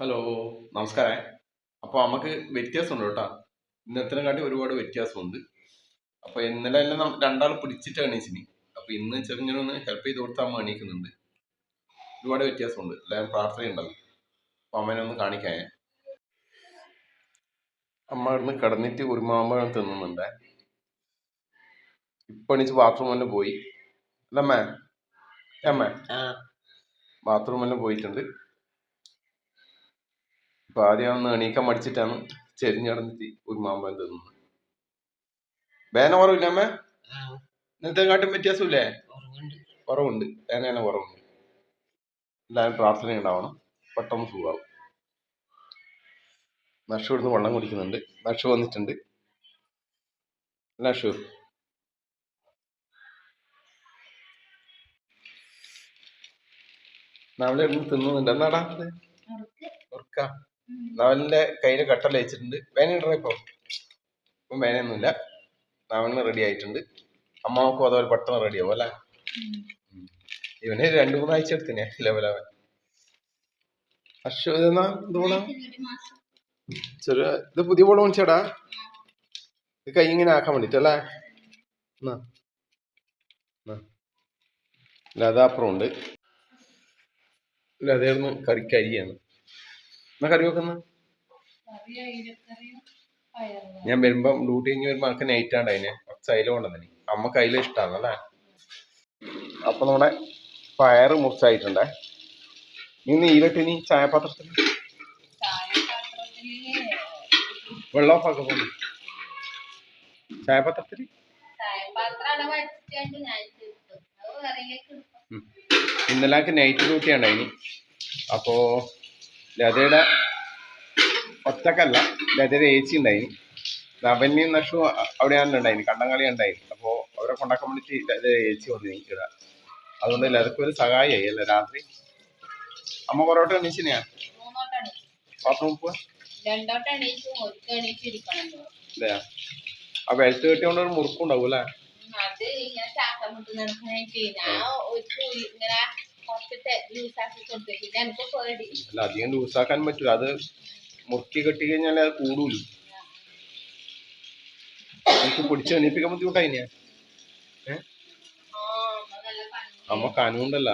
Hello നമസ്കാരം. അപ്പോൾ നമുക്ക് വ്യത്യാസമുണ്ട് കേട്ടോ. ഇന്നത്തിനെ കാട്ടി ഒരുപാട് വ്യത്യാസമുണ്ട്. അപ്പോൾ ഇന്നലെ എല്ലാം രണ്ടാൾ പിടിച്ചിട്ട് എണീച്ചിനി അപ്പോൾ ഇന്ന് ചെറുങ്ങനൊന്ന് ഹെൽപ്പ് ചെയ്ത് കൊടുത്താൽ അമ്മ എണീക്കുന്നുണ്ട്. ഒരുപാട് വ്യത്യാസമുണ്ട്. എല്ലാവരും പ്രാർത്ഥനയുണ്ടല്ലോ. അപ്പോൾ അമ്മേനെ ഒന്ന് കാണിക്കാൻ അമ്മ ഇവിടുന്ന് കിടന്നിട്ട് ഒരു മാമ്പഴം തിന്നുന്നുണ്ട്. ഇപ്പം എണീച്ച് ബാത്റൂമിൽ പോയി. അല്ലമ്മേ അമ്മേ? ബാത്റൂമിൽ പോയിട്ടുണ്ട്. അപ്പൊ ആദ്യം ഒന്ന് എണീക്കാൻ മടിച്ചിട്ടാണ് ചെരിഞ്ഞടന്നിട്ട് ഒരു മാമ്പഴം തിന്നുന്നത് വേന കുറവില്ല അമ്മ? ഇന്നത്തെ കാട്ടും വ്യത്യാസമില്ലേ? കുറവുണ്ട്. വേനേനെ കുറവുണ്ട്. എല്ലാവരും പ്രാർത്ഥന ഉണ്ടാവണം. പെട്ടെന്ന് സുഖമാവും. നഷു ഇവിടുന്ന് വെള്ളം കുടിക്കുന്നുണ്ട്. നഷു വന്നിട്ടുണ്ട്. നഷു നമ്മളെ ഇവിടുന്ന് തിന്നുന്നുണ്ട്. എന്നാടാ? ഉറക്ക. നവലിന്റെ കയ്യിൽ കട്ടല വെച്ചിട്ടുണ്ട് വേനയുണ്ടോ ഇപ്പൊ? ഇപ്പം വേനയൊന്നുമില്ല നവലിന് റെഡി ആയിട്ടുണ്ട്. അമ്മാവക്കും അതുപോലെ പെട്ടെന്ന് റെഡി ആവും അല്ലേ. ഇവന് രണ്ടു മൂന്നാഴ്ച എടുത്തിനെ ലെവലവൻ അശ്വ ചെറിയ ഇത് പുതിയ ബോൾ വിളിച്ചടാ ഇത് കൈ ഇങ്ങനെ ആക്കാൻ വേണ്ടിട്ടല്ലേ. ലതാപ്പുറം ഉണ്ട് ലതയായിരുന്നു കറിക്ക് അരിയാണ് എന്നാ കറി വെക്കുന്ന ഞാൻ വരുമ്പം ഡ്യൂട്ടി കഴിഞ്ഞ് വരുമ്പോ ആൾക്ക് നൈറ്റ് ആണ് അതിന്. കുറച്ച് അയില കൊണ്ടുവന്നെ അമ്മയ്ക്ക് ഇഷ്ടമാണ് അല്ലേ? അപ്പൊ നമ്മുടെ പയറ് മുറിച്ചായിട്ടുണ്ടേ. നീ നീരിട്ട് നീ ചായപാത്രത്തിൽ? വെള്ളം ഓഫാക്ക പോകുന്നു ചായപാത്രത്തിൽ. ഇന്നലെ നൈറ്റ് ഡ്യൂട്ടി അതിന്. അപ്പോ ലതയുടെ ഒറ്റക്കല്ല. ലതയുടെ ഏച്ചി ഉണ്ടായിന്. നവന്യം നഷു അവിടെയാണ് ഉണ്ടായിന് കണ്ടംകളി ഉണ്ടായിനി. അപ്പോൾ അവരെ കൊണ്ടാക്കാൻ വിളിച്ച് ലതയുടെ ഏച്ചി വന്നു നിൽക്കുക അതുകൊണ്ട് ലതക്ക് ഒരു സഹായമായി അല്ലേ രാത്രി? അമ്മ പൊറോട്ട എണീച്ചിനെയാ അപ്പൊ പോവാ വെളുത്ത് കെട്ടിയോണ്ട് ഒരു മുറുക്കുണ്ടാവും അല്ലേ? അത് ഇങ്ങനെ ശ്വാസം മുട്ട് നടക്കാനായിട്ട് ഞാൻ ഒരു കുഴി ഇങ്ങനെ അല്ല അധികം ലൂസാക്കാൻ പറ്റൂല. അത് മുറുക്കി കെട്ടി കഴിഞ്ഞാൽ അത് കൂടൂല എനിക്ക് പിടിച്ച് എണീപ്പിക്കാൻ ബുദ്ധിമുട്ടായി ആ അമ്മ കനുണ്ടല്ല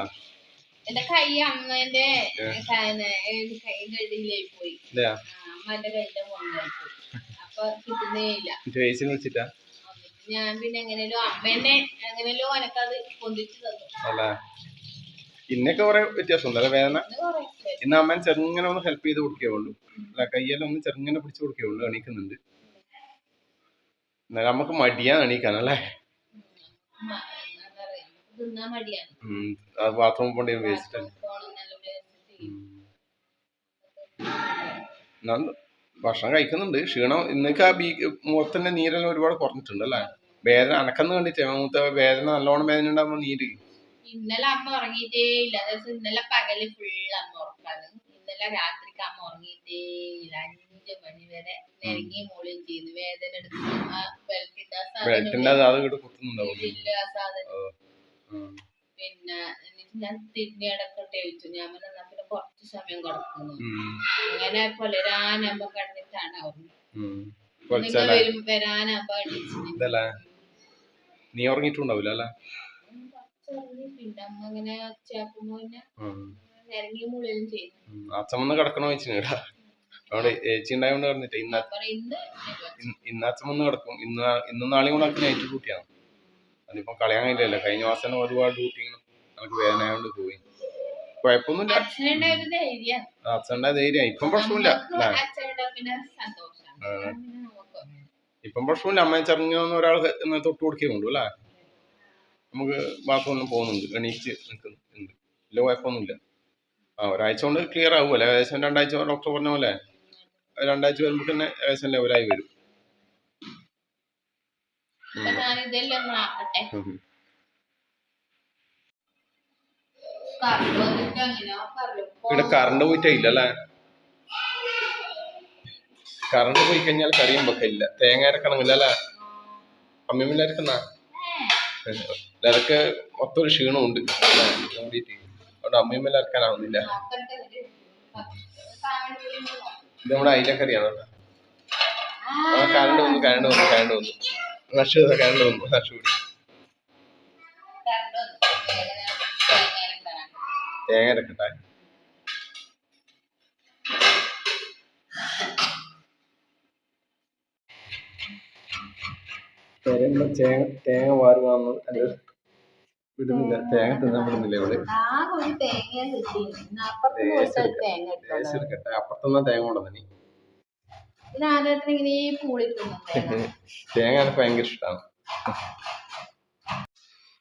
എന്റെ കൈ അമ്മേന്റെ ഏ. കൈന്റെ പോയി. അതെയാ അമ്മന്റെ കൈന്റെ മുകളിലായി പോയി. അപ്പൊ കിട്ടുന്നേ ഇല്ല. ചേച്ചിനെ വിളിച്ചിട്ടാ? എന്നിട്ട് ഞാൻ പിന്നെ എങ്ങനെയല്ലോ അമ്മേനെ എങ്ങനെയല്ലോ എനക്കത് പൊന്തിച്ചു തന്നു. ഇന്നൊക്കെ കുറെ വ്യത്യാസമുണ്ട്. അല്ലെ വേദന. ഇന്ന് അമ്മൻ ചെറുങ്ങനെ ഒന്ന് ഹെൽപ്പ് ചെയ്ത് കൊടുക്കുകയുള്ളൂ അല്ല കയ്യെല്ലാം ഒന്ന് ചെറുങ്ങനെ പിടിച്ചു കൊടുക്കുകയുള്ളൂ എണീക്കുന്നുണ്ട്. എന്നാലും നമുക്ക് മടിയാണ് എണീക്കാൻ അല്ലേ? ബാത്റൂം ബാത്റൂമിൽ പോണ്ടി വേസ്റ്റ് ഭക്ഷണം കഴിക്കുന്നുണ്ട്. ക്ഷീണം ഇന്നൊക്കെ ആ ബീ മുഖത്തിന്റെ നീരെല്ലാം ഒരുപാട് കുറഞ്ഞിട്ടുണ്ട് അല്ലേ? വേദന അനക്കെന്ന് കണ്ടിട്ടേ മൂത്ത വേദന നല്ലോണം വേദന ഉണ്ടാകുമ്പോൾ നീര്. ഇന്നലെ അമ്മ ഉറങ്ങിയിട്ടേ ഇല്ല. അതായത് ഇന്നലെ പകൽ ഫുൾ അമ്മ ഉറക്കാണ്. ഇന്നലെ രാത്രിക്ക് അമ്മ ഉറങ്ങിയിട്ടേ ഇല്ല. അഞ്ചു മണി വരെ നെരങ്ങി മൂളിയും ചെയ്യുന്നു വേദന എടുത്ത് ആ ബെൽറ്റിന്റെ ആ സാധനം ഇല്ല ആ സാധനം. പിന്നെ എന്നിട്ട് ഞാൻ തിരിഞ്ഞ് കിടക്കട്ടെ ചോദിച്ചു. ഞാൻ പറഞ്ഞു, പിന്നെ കുറച്ച് സമയം കിടക്കുന്നു. അങ്ങനെ പുലരാനാകുമ്പോ കിടന്നിട്ടാണ് അവർ വരാനാകുമ്പോ നീ ഉറങ്ങിയിട്ടുണ്ടാവില്ല അല്ലേ? ഉം. കിടക്കണോ വെച്ചിട്ടാ അവിടെ ഏച്ചി ഉണ്ടായോണ്ട് പറഞ്ഞിട്ട് ഇന്ന ഇന്ന് ഇന്ന് കിടക്കും. ഇന്ന് ഇന്നും നാളെയും കൂടെ അച്ഛൻ നൈറ്റ് ഡ്യൂട്ടിയാണ് അതിപ്പോ കളയാൻ കഴിയില്ലല്ലോ. കഴിഞ്ഞ മാസം ഒരുപാട് ഡ്യൂട്ടി ഇങ്ങനെ നമുക്ക് വേദന ആയതുകൊണ്ട് പോയി. കുഴപ്പമൊന്നുമില്ല. അച്ഛന്റെ ധൈര്യം. ഇപ്പം പ്രശ്നമില്ല. ഇപ്പം പ്രശ്നമില്ല. അമ്മയെ ചെറുങ്ങനെ ഒരാൾ തൊട്ടു കൊടുക്കുന്നുണ്ട് അല്ലേ? നമുക്ക് ബാത്റൂമിൽ പോകുന്നുണ്ട്. എണീച്ച് നിൽക്കുന്നുണ്ട് ഇല്ല കുഴപ്പമൊന്നുമില്ല. ആ ഒരാഴ്ച കൊണ്ട് ക്ലിയർ ആവുമല്ലേ ഏകദേശം രണ്ടാഴ്ച ഡോക്ടർ പറഞ്ഞ പോലെ. രണ്ടാഴ്ച വരുമ്പോൾ തന്നെ ഏകദേശം ലെവലായി വരും. ഉം. കറണ്ട് പോയിട്ടേ ഇല്ല ഇവിടെ അല്ലേ? കറണ്ട് പോയി കഴിഞ്ഞാൽ കറിയും വെക്കില്ല തേങ്ങ അരക്കണമില്ല അല്ലേ? അമ്മിമില്ല അരക്കുന്ന? അതൊക്കെ മൊത്തം ഒരു ക്ഷീണമുണ്ട്. അതുകൊണ്ട് അമ്മയമ്മ അരക്കാനാവുന്നില്ല നോക്കട്ടെ ഒരു ഇത് നമ്മുടെ അയിലക്കറിയാണ് കരണ്ട് വന്നു കരണ്ട് വന്നു കരണ്ട് വന്നു. നഷു കരണ്ട് വന്നു നഷു കൂടി തേങ്ങ അരക്കട്ടെ. തേങ്ങ തേങ്ങ തേങ്ങ വാരുവാന്ന് അത് വിടുന്നില്ല. തേങ്ങ തിന്നാൻ വിടുന്നില്ല ഇവിടെ. ഇട്ടത് എടുക്കട്ടെ അപ്പുറത്തുനിന്ന് തേങ്ങ കൊണ്ടുവന്നി തേങ്ങ. എനിക്ക് ഭയങ്കര ഇഷ്ടമാണ്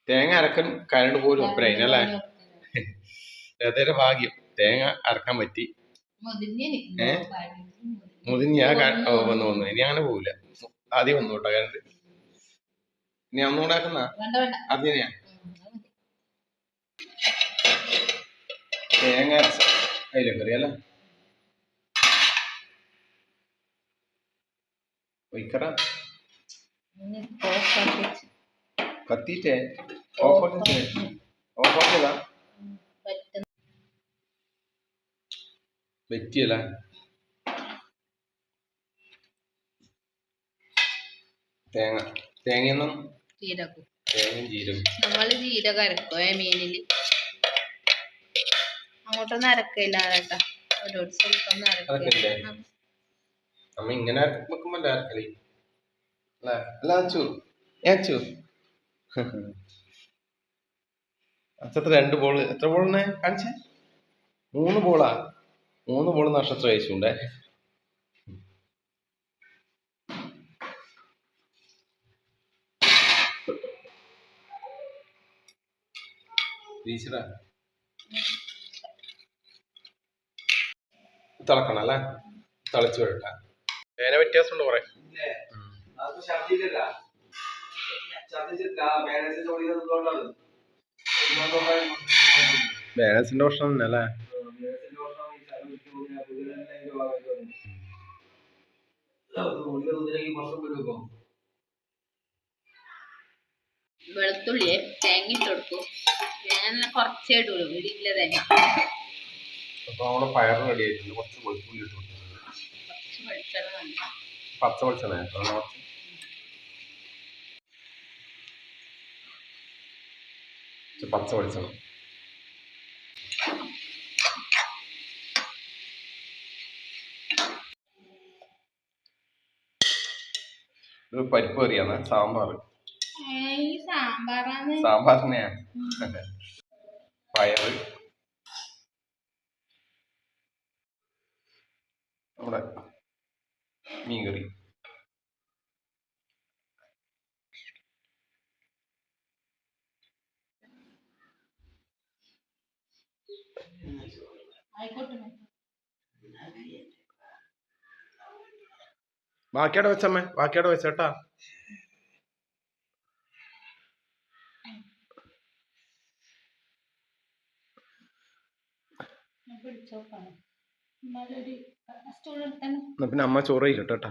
തേങ്ങ അരക്കൻ കരണ്ട് പോലും ഒപ്പരയിനല്ലേ അതേ ഭാഗ്യം. തേങ്ങ അരക്കാൻ പറ്റി. ഏഹ് മുതിഞ്ഞ് ഞാൻ വന്നു വന്നു. ഇനി അങ്ങനെ പോവില്ല. ആദ്യം വന്നു കേട്ടോ കരണ്ട്. ആക്കുന്ന? വേണ്ട വേണ്ട. അതിനെയാ. തേങ്ങ അതിലക്കറി അല്ലേ? കത്തിട്ടേ ഇനി ആക്കി ഓഫ് ഓഫ് ആക്കിയതാ? ഉം, വെറ്റിയല്ല തേങ്ങ തേങ്ങയൊന്നും ജീരകം. തേങ്ങയും ജീരകം. നമ്മൾ ജീരകം അരക്കും ഏ മീനിൽ. അങ്ങോട്ടൊന്നും അരക്കില്ല കേട്ടോ. ഒരു സ്ഥലത്തൊന്നും അരക്കില്ലേ? ഇങ്ങനെ വെക്കുമ്പോ അരക്കലേ? രണ്ട് ബോൾ. എത്ര ബോളിനെ കാണിച്ചേ? മൂന്ന് ബോളാ? മൂന്ന് ബോൾ നക്ഷത്രം കഴിച്ചുണ്ടേ വീശിടാ തിളക്കണം അല്ലേ തിളച്ച് വരട്ടെ. വേന വ്യത്യാസമുണ്ട് കുറെ. ഇല്ലേ? അത് ഛർദ്ദിച്ചില്ല. ഛർദ്ദിച്ചിട്ടില്ല. പ്രശ്നം പേരൻസിന്റെ വെളുത്തുള്ളിയെ തേങ്ങിട്ട് കൊടുക്കും. ഞാൻ കുറച്ചേ ഇടുള്ളൂ. വീടില്ല പയർ റെഡി ആയിട്ടുണ്ട്. കുറച്ച് വെളുത്തുള്ളി ഇട്ട് പച്ച വെളിച്ചെണ്ണ പച്ച വെളിച്ചെണ്ണ. പരിപ്പ് കറിയാണ്. സാമ്പാർ സാമ്പാറിനെയാണ് പയറ്. നമ്മുടെ മീൻകറി. ബാക്കിയോടെ വെച്ചമ്മേ. ബാക്കിയോടെ വെച്ചേട്ടാ. ഞാൻ പിടിച്ചോക്കാം എന്നാലൊരു പിന്നെ അമ്മ ചോറ് കഴിക്കട്ടെ കേട്ടാ.